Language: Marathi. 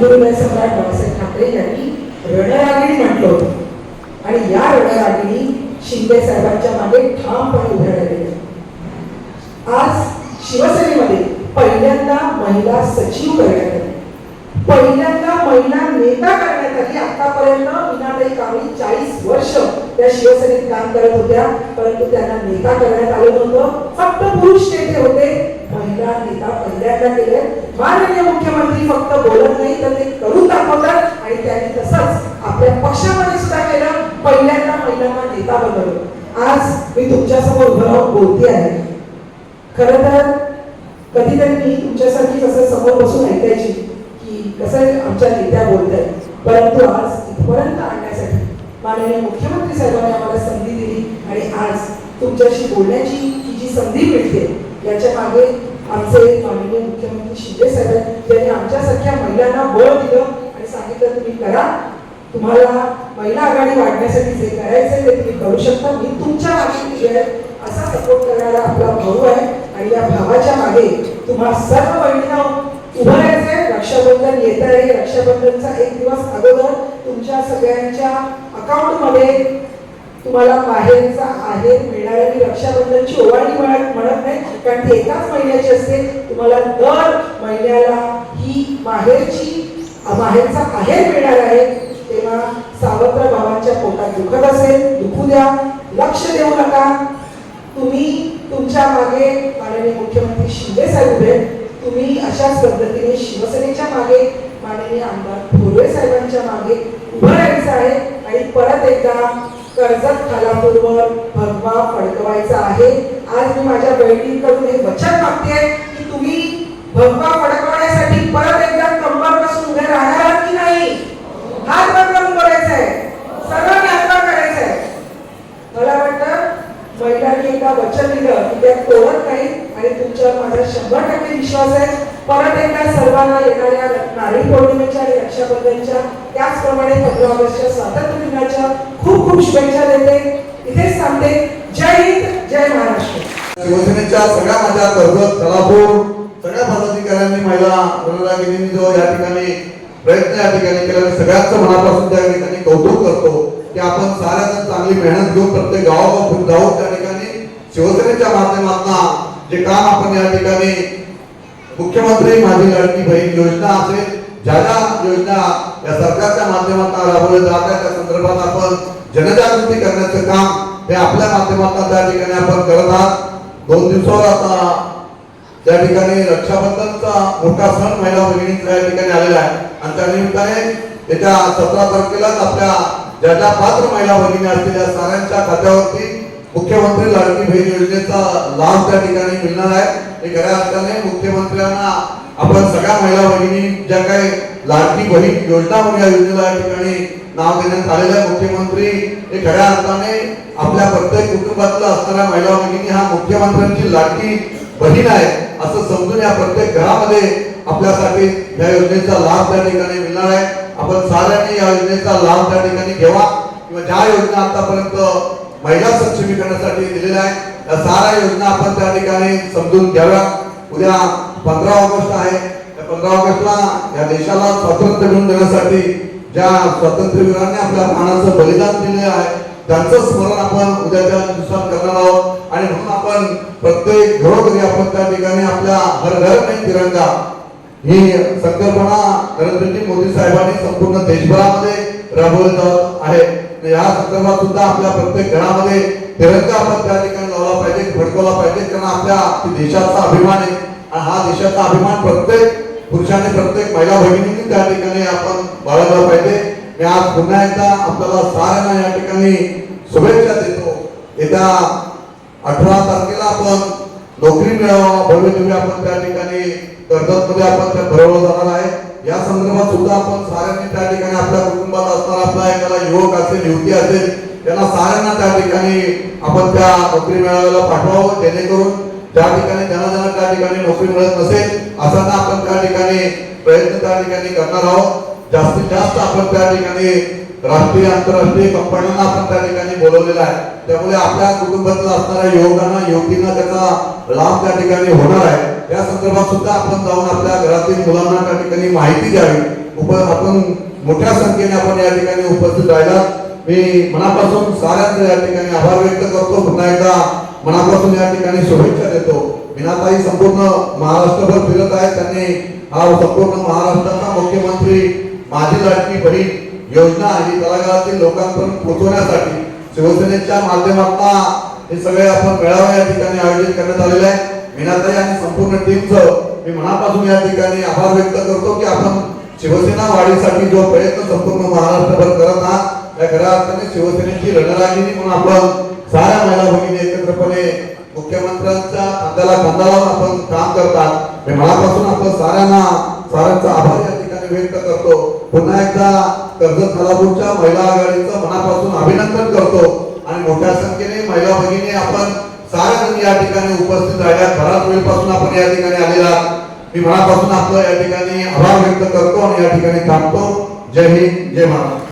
हिंदू सम्राट बाळासाहेब ठाकरे यांनी रणरागिणी म्हटलं होतं. आणि या रणरागिणी शिंदे साहेबांच्या मागे ठामपणे उभ्या राहिलेल्या आज शिवसेनेमध्ये पहिल्यांदा महिला सचिव करण्यात आली. पहिल्यांदा महिला नेता करण्यात आली. आतापर्यंत मीनाताई कांबळी चाळीस वर्ष त्या शिवसेनेत काम करत होत्या. परंतु त्यांना नेता करण्यात आलं नव्हतं. फक्त पुरुष नेते होते. महिला नेता पहिल्यांदा केले माननीय मुख्यमंत्री फक्त बोलत नाही तर ते करून दाखवतात आणि त्यांनी तसंच आपल्या पक्षामध्ये सुद्धा केलं. पहिल्यांदा महिलांना नेता बनवलं. आज मी तुमच्यासमोर उभं राहून बोलते आहे. खर तर कधीतरी मी तुमच्यासारखी कसं समोर बसून ऐकायची की कसं आमच्या नेत्या बोलत आहेत परंतु आज इथपर्यंत आणण्यासाठी माननीय मुख्यमंत्री साहेबांनी आम्हाला संधी दिली आणि आज तुमच्याशी बोलण्याची ही जी संधी मिळते याच्या मागे आमचे माननीय मुख्यमंत्री शिंदे साहेब त्यांनी आमच्यासारख्या महिलांना बळ दिलं आणि सांगितलं तुम्ही करा. तुम्हाला महिला आघाडी वाढण्यासाठी जे करायचंय ते तुम्ही करू शकता. मी तुमच्या मागे उभी आहे असा सपोर्ट करणारा आपला भाऊ आहे आणि या भावाच्या मागे तुम्हा सर्व बहिणींना उभं राहायचंय. रक्षाबंधन येत आहे. रक्षाबंधनचा एक दिवस अगोदर तुमच्या सगळ्यांच्या अकाउंटमध्ये तुम्हाला बाहेरचा आहे मिळणारी रक्षाबंधनची ओवाळणी म्हणत म्हणत नाही कारण ती एकाच महिन्याची असते. तुम्हाला दर महिन्याला ही बाहेरची बाहेरचा आहे मिळणार आहे तेव्हा सावत्र भावांच्या पोटात दुखत असेल दुखू द्या लक्ष देऊ नका. तुम्ही तुमच्या मागे माननीय मुख्यमंत्री शिंदे साहेब उभे तुम्ही अशाच पद्धतीने शिवसेनेच्या मागे माननीय आमदार थोरवे साहेबांच्या मागे उभं राहायचं आहे. आणि परत एकदा कर्जत खालापूरवर भगवा फडकवायचा आहे. आज मी माझ्या बहिणींकडून हे वचन मागते की तुम्ही भगवा फडकवण्यासाठी परत एकदा कंबर बसून उभे राहणार आहात की नाही? हात वर करून बोलायचं आहे. सगळं यात्रा करायचं आहे. मला वाटतं महिलांनी एकदा वचन दिलं की त्या तोडत नाही आणि तुमच्यावर माझा शंभर टक्के विश्वास आहे. परत एकदा सर्वांना येणाऱ्या नारळी पौर्णिमेच्या आणि रक्षाबंधनच्या त्याचप्रमाणे पंधरा ऑगस्टच्या स्वातंत्र्य दिनाच्या खूप खूप शुभेच्छा देते. इथेच सांगते जय हिंद जय महाराष्ट्र. शिवसेनेच्या सगळ्या माझ्या कर्जत कलापूर सगळ्या पदाधिकाऱ्यांनी महिला रणरागिणींनी जो या ठिकाणी प्रयत्न या ठिकाणी केला मी सगळ्यांचं मनापासून त्या ठिकाणी कौतुक करतो की आपण साऱ्यांना चांगली मेहनत घेऊन प्रत्येक गावागाव जाऊन त्या ठिकाणी शिवसेनेच्या माध्यमातून जे काम आपण या ठिकाणी मुख्यमंत्री माझी लाडकी बहीण योजना असेल ज्या ज्या योजना या सरकारच्या माध्यमातून राबवल्या जात आहेत त्या संदर्भात आपण जनजागृती करण्याचं काम हे आपल्या माध्यमातून त्या ठिकाणी आपण करत आहात. दोन दिवसावर आता त्या ठिकाणी रक्षाबंधनचा मोठा सण महिला भगिनींचा या ठिकाणी आलेला आहे. आणि त्या निमित्ताने येत्या सतरा तारखेलाच आपल्या ज्या ज्या पात्र महिला भगिनी असतील या साऱ्यांच्या खात्यावरती मुख्यमंत्री लाडकी बहीण योजनेचा लाभ त्या ठिकाणी मिळणार आहे. हे खऱ्या अर्थाने मुख्यमंत्र्यांना आपण सगळ्या महिला भगिनी ज्या काही लाडकी बहीण योजना म्हणून या योजनेला या ठिकाणी नाव देण्यात आलेलं आहे मुख्यमंत्री हे खऱ्या अर्थाने आपल्या प्रत्येक कुटुंबातलं असणाऱ्या महिला भगिनी हा मुख्यमंत्र्यांची लाडकी बहीण आहे असं समजून या प्रत्येक घरामध्ये आपल्यासाठी या योजनेचा लाभ त्या ठिकाणी मिळणार आहे. आपण साऱ्यांनी या योजनेचा लाभ त्या ठिकाणी घ्यावा किंवा ज्या योजना आतापर्यंत महिला सक्षमीकरणासाठी दिलेल्या आहे या साऱ्या योजना आपण त्या ठिकाणी समजून घ्याव्या. उद्या पंधरा ऑगस्ट आहे. त्या पंधरा ऑगस्टला या देशाला स्वातंत्र्य मिळवून देण्यासाठी ज्या स्वातंत्र्यवीरांनी आपल्या प्राणाचं बलिदान दिले आहे त्यांचं स्मरण आपण उद्याच्या दिवसात करणार आहोत. आणि म्हणून आपण प्रत्येक घरोघरी आपण त्या ठिकाणी आपल्या हर घर नाही तिरंगा. ही संकल्पना नरेंद्रजी मोदी साहेबांनी संपूर्ण देशभरामध्ये राबवली जात आहे. या संदर्भात सुद्धा आपल्या प्रत्येक घरामध्ये तिरंगा आपण त्या ठिकाणी लावला पाहिजे फडकवला पाहिजे कारण आपल्या देशाचा अभिमान आहे. आणि हा देशाचा अभिमान प्रत्येक पुरुषाने प्रत्येक महिला भगिनींनी त्या ठिकाणी आपण बाळगला पाहिजे. मी आज पुन्हा एकदा आपल्याला साऱ्यांना या ठिकाणी शुभेच्छा देतो. येत्या अठरा तारखेला आपण नोकरी मिळावा भव्य दिव्य आपण त्या ठिकाणी कर्जतमध्ये आपण त्या भरवलं जाणार आहे. या संदर्भात सुद्धा आपण साऱ्यांनी त्या ठिकाणी आपल्या कुटुंबात असणारा आपला एखादा युवक असेल युवती असेल साऱ्यांना त्या ठिकाणी आपण त्या नोकरी मेळाव्याला पाठवावं जेणेकरून ज्या ठिकाणी ज्यांना ज्यांना त्या ठिकाणी नोकरी मिळत नसेल असांना आपण त्या ठिकाणी प्रयत्न त्या ठिकाणी करणार आहोत. जास्तीत जास्त आपण त्या ठिकाणी राष्ट्रीय आंतरराष्ट्रीय कंपन्यांना आपण त्या ठिकाणी बोलवलेलं आहे. त्यामुळे आपल्या कुटुंबातला असणाऱ्या युवकांना युवतींना त्याचा लाभ त्या ठिकाणी होणार आहे. या संदर्भात सुद्धा आपण जाऊन आपल्या घरातील मुलांना त्या ठिकाणी माहिती द्यावी. उप आपण मोठ्या संख्येने आपण या ठिकाणी उपस्थित राहिला मी मनापासून साऱ्यांचे या ठिकाणी आभार व्यक्त करतो. पुन्हा एकदा मनापासून या ठिकाणी शुभेच्छा देतो. मीनाताई संपूर्ण महाराष्ट्रभर फिरत आहे त्यांनी हा संपूर्ण महाराष्ट्राचा मुख्यमंत्री माझी लाडकी बहीण योजना ही तळागाळातील लोकांपर्यंत पोहोचवण्यासाठी शिवसेनेच्या माध्यमातून हे सगळे आपण मेळावा या ठिकाणी आयोजित करण्यात आलेले आहे मीनाताई आणि संपूर्ण टीमचं मी मनापासून या ठिकाणी आभार व्यक्त करतो की आपण शिवसेना वाढीसाठी जो प्रयत्न संपूर्ण महाराष्ट्रभर करत आहात त्या खऱ्या अर्थाने शिवसेनेची रणरागिणी म्हणून आपण साऱ्या महिला भगिनी एकत्रपणे मुख्यमंत्र्यांच्या खांद्याला खांदा लावून आपण काम करतात. हे मनापासून आपण साऱ्यांना साऱ्यांचा आभार या ठिकाणी व्यक्त करतो. पुन्हा एकदा कर्जत खालापूरच्या महिला आघाडीचं मनापासून अभिनंदन करतो. आणि मोठ्या संख्येने महिला भगिनी आपण साऱ्या या ठिकाणी उपस्थित राहिल्या. बराच वेळपासून आपण या ठिकाणी आलेला मी मनापासून आपलं या ठिकाणी आभार व्यक्त करतो आणि या ठिकाणी थांबतो. जय हिंद जय महाराष्ट्र.